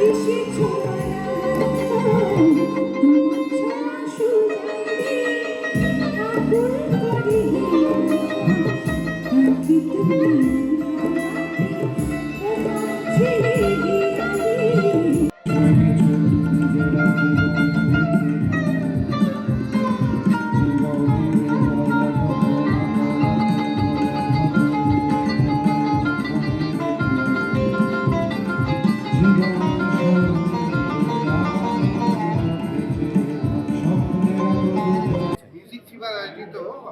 一起出。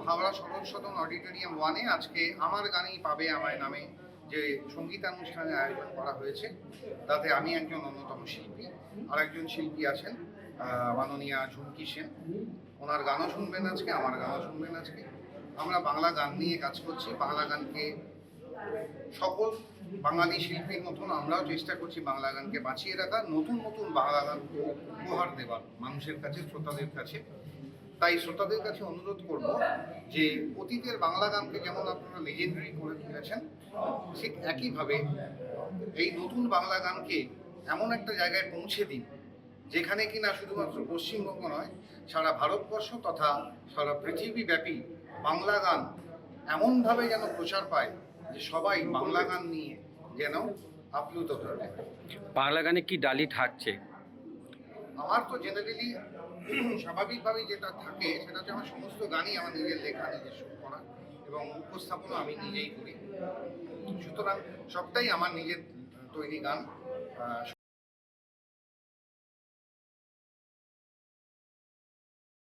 হাওড়া সদর সদন অডিটোরিয়াম ওয়ানে আজকে আমার গানেই পাবে আমায় নামে যে সঙ্গীতানুষ্ঠানের আয়োজন করা হয়েছে। তাতে আমি একজন অন্যতম শিল্পী আর একজন শিল্পী আছেন মাননীয়া ঝুমকি সেন। ওনার গানও শুনবেন আজকে, আমার গানও শুনবেন আজকে। আমরা বাংলা গান নিয়ে কাজ করছি, বাংলা গানকে সকল বাঙালি শিল্পীর মতন আমরাও চেষ্টা করছি বাংলা গানকে বাঁচিয়ে রাখার, নতুন নতুন বাংলা গান উপহার দেওয়ার, মানুষের কাছে, শ্রোতাদের কাছে। তাই শ্রোতাদের কাছে অনুরোধ করব যে অতীতের বাংলা গানকে যেমন আপনারা লেজেন্ডারি করে তুলেছেন, ঠিক একইভাবে এই নতুন বাংলা গানকে এমন একটা জায়গায় পৌঁছে দিন, যেখানে কিনা শুধুমাত্র পশ্চিমবঙ্গ নয়, সারা ভারতবর্ষ তথা সারা পৃথিবীব্যাপী বাংলা গান এমনভাবে যেন প্রচার পায় যে সবাই বাংলা গান নিয়ে যেন আপ্লুত থাকে বাংলা গানে কি ডালি থাকছে আমার তো জেনারেলি স্বাভাবিকভাবেই যেটা থাকে, সেটা হচ্ছে আমার সমস্ত গানই আমার নিজের লেখা নিজস্ব করা এবং উপস্থাপনা আমি নিজেই করি। সুতরাং সবটাই আমার নিজের তৈরি গান